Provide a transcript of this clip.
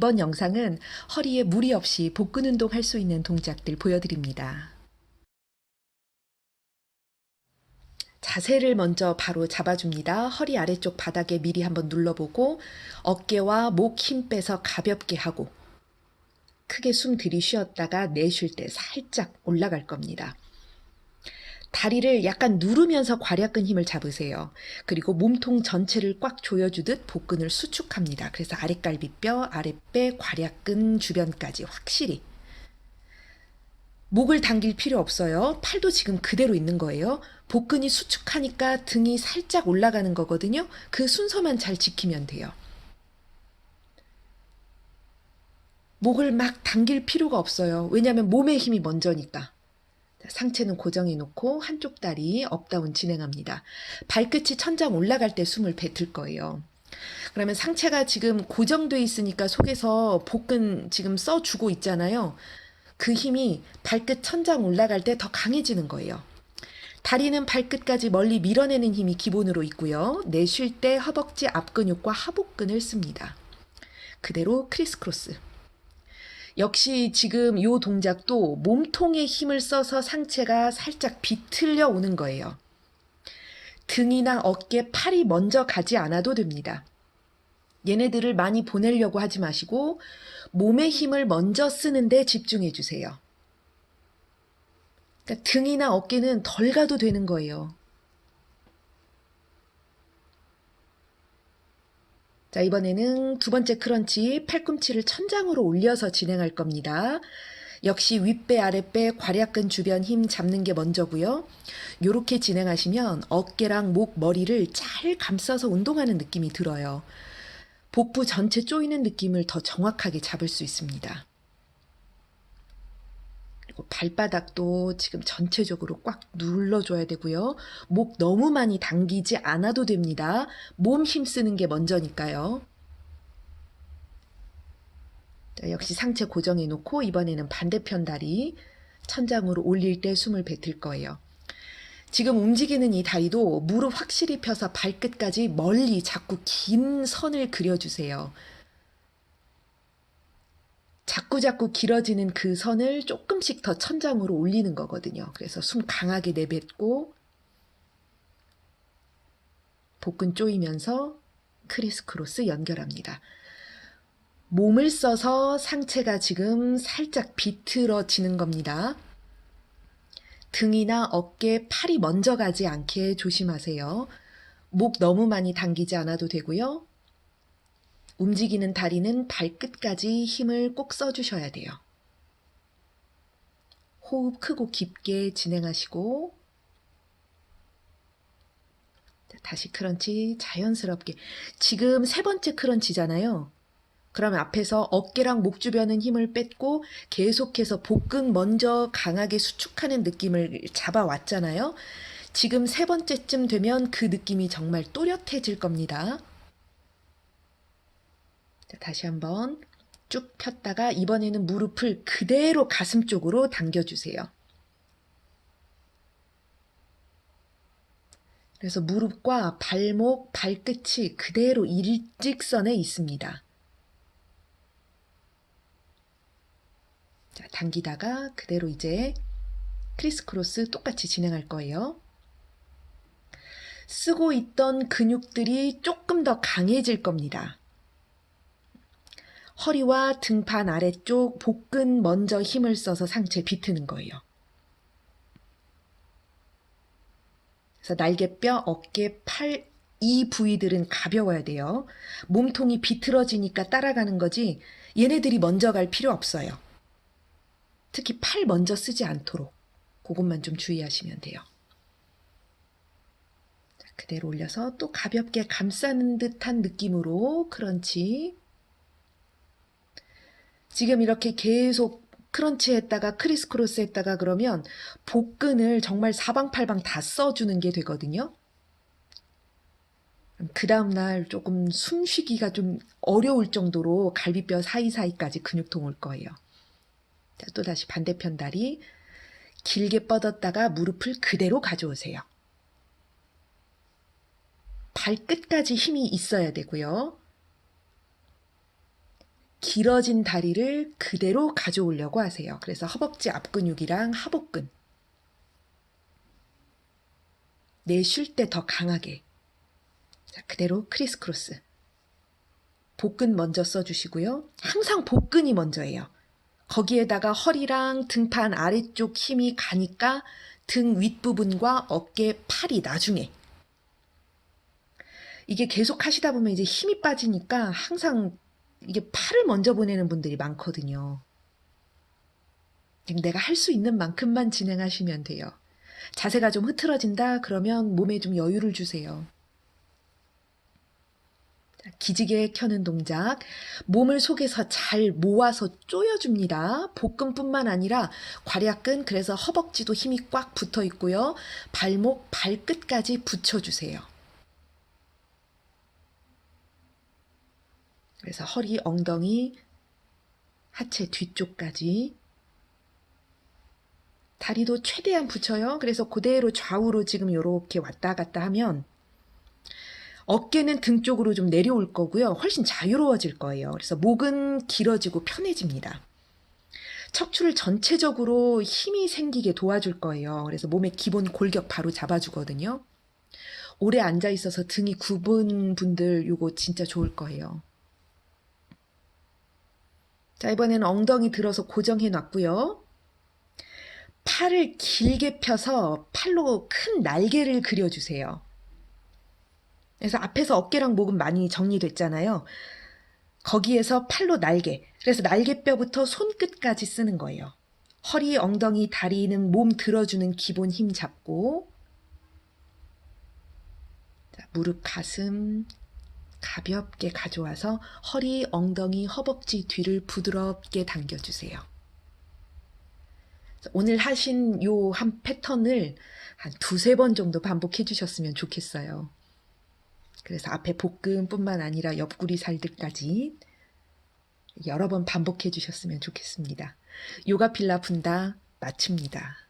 이번 영상은 허리에 무리 없이 복근 운동 할 수 있는 동작들 보여드립니다. 자세를 먼저 바로 잡아줍니다. 허리 아래쪽 바닥에 미리 한번 눌러보고 어깨와 목 힘 빼서 가볍게 하고 크게 숨 들이쉬었다가 내쉴 때 살짝 올라갈 겁니다. 다리를 약간 누르면서 괄약근 힘을 잡으세요. 그리고 몸통 전체를 꽉 조여주듯 복근을 수축합니다. 그래서 아랫갈비뼈, 아랫배, 괄약근 주변까지 확실히. 목을 당길 필요 없어요. 팔도 지금 그대로 있는 거예요. 복근이 수축하니까 등이 살짝 올라가는 거거든요. 그 순서만 잘 지키면 돼요. 목을 막 당길 필요가 없어요. 왜냐하면 몸의 힘이 먼저니까. 상체는 고정해 놓고 한쪽 다리 업다운 진행합니다. 발끝이 천장 올라갈 때 숨을 뱉을 거예요. 그러면 상체가 지금 고정돼 있으니까 속에서 복근 지금 써주고 있잖아요. 그 힘이 발끝 천장 올라갈 때 더 강해지는 거예요. 다리는 발끝까지 멀리 밀어내는 힘이 기본으로 있고요. 내쉴 때 허벅지 앞 근육과 하복근을 씁니다. 그대로 크리스 크로스. 역시 지금 이 동작도 몸통에 힘을 써서 상체가 살짝 비틀려 오는 거예요. 등이나 어깨, 팔이 먼저 가지 않아도 됩니다. 얘네들을 많이 보내려고 하지 마시고 몸의 힘을 먼저 쓰는데 집중해 주세요. 그러니까 등이나 어깨는 덜 가도 되는 거예요. 자, 이번에는 두 번째 크런치 팔꿈치를 천장으로 올려서 진행할 겁니다. 역시 윗배, 아랫배, 괄약근 주변 힘 잡는 게 먼저고요. 요렇게 진행하시면 어깨랑 목, 머리를 잘 감싸서 운동하는 느낌이 들어요. 복부 전체 조이는 느낌을 더 정확하게 잡을 수 있습니다. 그리고 발바닥도 지금 전체적으로 꽉 눌러줘야 되고요. 목 너무 많이 당기지 않아도 됩니다. 몸 힘쓰는 게 먼저니까요. 자, 역시 상체 고정해 놓고 이번에는 반대편 다리 천장으로 올릴 때 숨을 뱉을 거예요. 지금 움직이는 이 다리도 무릎 확실히 펴서 발끝까지 멀리 자꾸 긴 선을 그려주세요. 자꾸 자꾸 길어지는 그 선을 조금씩 더 천장으로 올리는 거거든요. 그래서 숨 강하게 내뱉고 복근 조이면서 크리스 크로스 연결합니다. 몸을 써서 상체가 지금 살짝 비틀어지는 겁니다. 등이나 어깨, 팔이 먼저 가지 않게 조심하세요. 목 너무 많이 당기지 않아도 되고요. 움직이는 다리는 발끝까지 힘을 꼭 써주셔야 돼요. 호흡 크고 깊게 진행하시고 다시 크런치 자연스럽게 지금 세 번째 크런치잖아요. 그러면 앞에서 어깨랑 목 주변은 힘을 뺐고 계속해서 복근 먼저 강하게 수축하는 느낌을 잡아왔잖아요. 지금 세 번째쯤 되면 그 느낌이 정말 또렷해질 겁니다. 자, 다시 한번 쭉 폈다가 이번에는 무릎을 그대로 가슴 쪽으로 당겨주세요. 그래서 무릎과 발목, 발끝이 그대로 일직선에 있습니다. 자, 당기다가 그대로 이제 크리스 크로스 똑같이 진행할 거예요. 쓰고 있던 근육들이 조금 더 강해질 겁니다. 허리와 등판 아래쪽 복근 먼저 힘을 써서 상체 비트는 거예요. 그래서 날개뼈, 어깨, 팔, 이 부위들은 가벼워야 돼요. 몸통이 비틀어지니까 따라가는 거지 얘네들이 먼저 갈 필요 없어요. 특히 팔 먼저 쓰지 않도록 그것만 좀 주의하시면 돼요. 자, 그대로 올려서 또 가볍게 감싸는 듯한 느낌으로 크런치 지금 이렇게 계속 크런치 했다가 크리스 크로스 했다가 그러면 복근을 정말 사방팔방 다 써주는 게 되거든요. 그 다음날 조금 숨 쉬기가 좀 어려울 정도로 갈비뼈 사이사이까지 근육통 올 거예요. 자, 또 다시 반대편 다리 길게 뻗었다가 무릎을 그대로 가져오세요. 발끝까지 힘이 있어야 되고요. 길어진 다리를 그대로 가져오려고 하세요. 그래서 허벅지 앞근육이랑 하복근. 내쉴 때 더 강하게. 자, 그대로 크리스 크로스. 복근 먼저 써주시고요. 항상 복근이 먼저예요. 거기에다가 허리랑 등판 아래쪽 힘이 가니까 등 윗부분과 어깨, 팔이 나중에. 이게 계속 하시다 보면 이제 힘이 빠지니까 항상 이게 팔을 먼저 보내는 분들이 많거든요. 내가 할 수 있는 만큼만 진행하시면 돼요. 자세가 좀 흐트러진다? 그러면 몸에 좀 여유를 주세요. 자, 기지개 켜는 동작. 몸을 속에서 잘 모아서 조여줍니다. 복근뿐만 아니라 괄약근, 그래서 허벅지도 힘이 꽉 붙어 있고요. 발목, 발끝까지 붙여주세요. 그래서 허리, 엉덩이, 하체 뒤쪽까지 다리도 최대한 붙여요. 그래서 그대로 좌우로 지금 이렇게 왔다 갔다 하면 어깨는 등 쪽으로 좀 내려올 거고요. 훨씬 자유로워질 거예요. 그래서 목은 길어지고 편해집니다. 척추를 전체적으로 힘이 생기게 도와줄 거예요. 그래서 몸의 기본 골격 바로 잡아주거든요. 오래 앉아 있어서 등이 굽은 분들 요거 진짜 좋을 거예요. 자, 이번에는 엉덩이 들어서 고정해 놨고요. 팔을 길게 펴서 팔로 큰 날개를 그려주세요. 그래서 앞에서 어깨랑 목은 많이 정리됐잖아요. 거기에서 팔로 날개. 그래서 날개뼈부터 손끝까지 쓰는 거예요. 허리, 엉덩이, 다리는 몸 들어주는 기본 힘 잡고. 자, 무릎, 가슴 가볍게 가져와서 허리, 엉덩이, 허벅지 뒤를 부드럽게 당겨주세요. 오늘 하신 요 한 패턴을 한 두세 번 정도 반복해 주셨으면 좋겠어요. 그래서 앞에 복근뿐만 아니라 옆구리 살들까지 여러 번 반복해 주셨으면 좋겠습니다. 요가 필라 분다 마칩니다.